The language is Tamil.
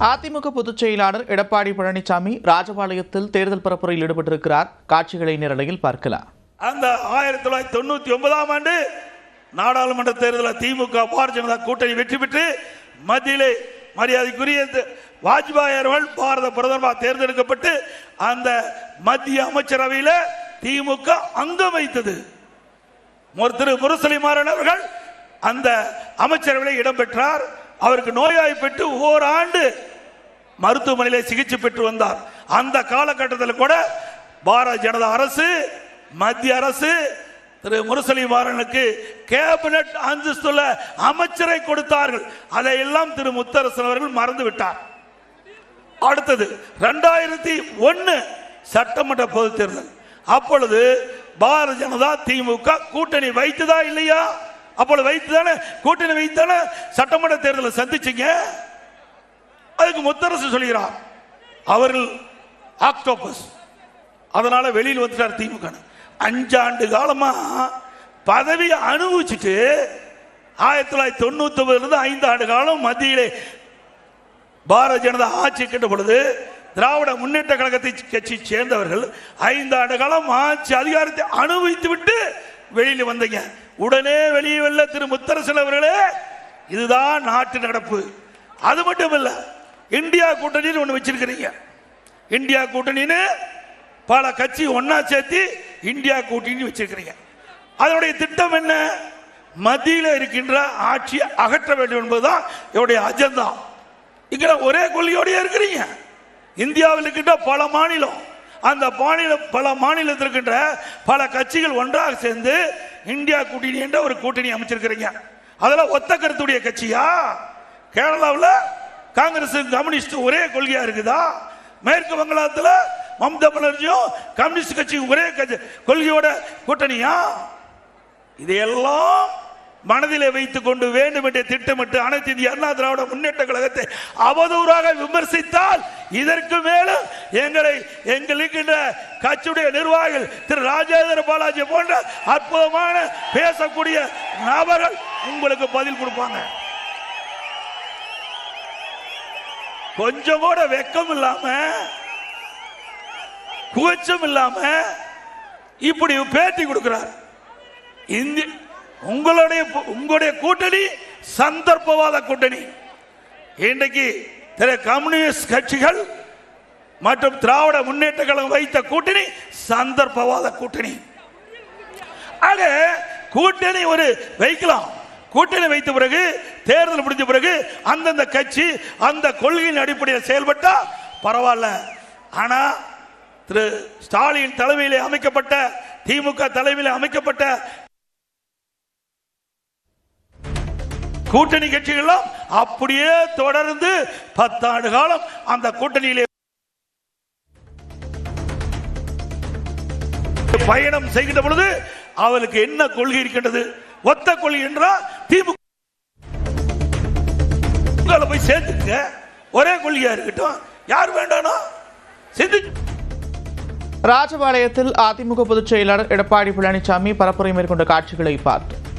அதிமுக பொதுச் செயலாளர் எடப்பாடி பழனிசாமி ராஜபாளையத்தில் தேர்தல் பரப்புரையில் ஈடுபட்டிருக்கிறார். காட்சிகளை நேரலையில் பார்க்கலாம். அந்த ஆயிரத்தி தொள்ளாயிரத்தி தொண்ணூத்தி ஒன்பதாம் ஆண்டு நாடாளுமன்ற தேர்தலில் திமுக பாரதிய ஜனதா கூட்டணி வெற்றி பெற்று மத்தியிலே மரியாதைக்குரிய வாஜ்பாய் அவர்கள் பாரத பிரதமராக தேர்ந்தெடுக்கப்பட்டு அந்த மத்திய அமைச்சரவையில் திமுக அங்கம் வைத்தது. மு- திரு முரசலி மாறன் அவர்கள் அந்த அமைச்சரவையில் இடம்பெற்றார். அவருக்கு நோயாய்ப்பட்டு ஓராண்டு மருத்துவமனையிலே சிகிச்சை பெற்று வந்தார். அந்த காலகட்டத்தில் கூட பாரதிய ஜனதா அரசு மத்திய அரசு திரு முரசலி மாறனுக்கு கேபினட் அந்தஸ்துள்ள அமைச்சரை கொடுத்தார்கள். அதையெல்லாம் திரு முத்தரசன் அவர்கள் மறந்து விட்டார். அடுத்தது ரெண்டாயிரத்தி ஒன்னு சட்டமன்ற பொதுத் தேர்தல். அப்பொழுது பாரதிய ஜனதா திமுக கூட்டணி வைத்ததா இல்லையா? அப்பொழுது வைத்துதானே? கூட்டணி வைத்தானே சட்டமன்ற தேர்தலை சந்திச்சீங்க. அதுக்கு முத்தரசு சொல்கிறார் அவர்கள் ஆக்டோபஸ். அதனால வெளியில் வந்துட்டார் திமுக அஞ்சாண்டு காலமா பதவியை அனுபவிச்சுட்டு ஆயிரத்தி தொள்ளாயிரத்தி தொண்ணூத்தி ஒன்பதுல இருந்து ஐந்து ஆண்டு காலம் மத்தியிலே பாரதிய ஜனதா ஆட்சி கண்ட பொழுது திராவிட முன்னேற்ற கழகத்தை கட்சி சேர்ந்தவர்கள் ஐந்து ஆண்டு காலம் ஆட்சி அதிகாரத்தை அனுபவித்து விட்டு வெளியில் வந்தீங்க. உடனே வெளியே வெல்ல திரு முத்தரசன் அவர்களே. இதுதான் நாட்டு நடப்பு. அது மட்டும் இல்லை இந்தியா கூட்டணின்னு ஒன்று வச்சிருக்கிறீங்க. இந்தியா கூட்டணின்னு பல கட்சி ஒன்னா சேர்த்து இந்தியா கூட்டணி வச்சிருக்கிறீங்க. அதனுடைய திட்டம் என்ன? மத்தியில் இருக்கின்ற ஆட்சியை அகற்ற வேண்டும் என்பதுதான் என்னுடைய அஜெண்டா. இங்கே ஒரே கொள்கையோடய இருக்கிறீங்க. இந்தியாவில் இருக்கின்ற பல மாநிலம் அந்த மாநில பல மாநிலத்தில் இருக்கின்ற பல கட்சிகள் ஒன்றாக சேர்ந்து இந்தியா கூட்டணி என்ற ஒரு கூட்டணி அமைச்சிருக்கிறீங்க. அதெல்லாம் ஒத்த கருத்துடைய கட்சியா? கேரளாவில் காங்கிரஸ் கம்யூனிஸ்ட் ஒரே கொள்கையா இருக்குதா? மேற்கு வங்காளத்தில் மம்தா பானர்ஜியும் கம்யூனிஸ்ட் கட்சியும் ஒரே கொள்கையோட கூட்டணியா? இதையெல்லாம் மனதிலே வைத்துக் கொண்டு வேண்டும் என்று திட்டமிட்டு அனைத்து இந்திய அண்ணா திராவிட முன்னேற்ற கழகத்தை அவதூறாக விமர்சித்தால் இதற்கு மேலும் எங்களை எங்கள் இருக்கின்ற கட்சியுடைய நிர்வாகிகள் திரு ராஜேந்திர பாலாஜி போன்ற அற்புதமான பேசக்கூடிய நபர்கள் உங்களுக்கு பதில் கொடுப்பாங்க. கொஞ்சம் கூட வெக்கம் இல்லாம கூச்சம் இல்லாம இப்படி பேட்டி கொடுக்கிறார். இந்திய உங்களுடைய உங்களுடைய கூட்டணி சந்தர்ப்பவாத கூட்டணி. இன்றைக்கு திரு கம்யூனிஸ்ட் கட்சிகள் மற்றும் திராவிட முன்னேற்ற கழகம் வைத்த கூட்டணி சந்தர்ப்பவாத கூட்டணி. ஆக கூட்டணி ஒரு வைக்கலாம். கூட்டணி வைத்த பிறகு தேர்தல் முடிஞ்ச பிறகு அந்தந்த கட்சி அந்த கொள்கையின் அடிப்படையில் செயல்பட்டா பரவாயில்ல. ஆனா திரு ஸ்டாலின் தலைமையிலே அமைக்கப்பட்ட திமுக தலைமையில் அமைக்கப்பட்ட கூட்டணி கட்சிகளும் அப்படியே தொடர்ந்து பத்தாண்டு காலம் அந்த கூட்டணியிலே பயணம் செய்கின்ற பொழுது அவளுக்கு என்ன கொள்கை இருக்கின்றது? ஒத்த கொள்கை என்றால் திமுக போய் சேர்த்துக்க ஒரே கொள்கையா இருக்கட்டும். யார் வேண்டாம் சிந்திச்சு. ராஜபாளையத்தில் அதிமுக பொதுச் செயலாளர் எடப்பாடி பழனிசாமி பரப்புரை மேற்கொண்ட காட்சிகளை பார்த்தோம்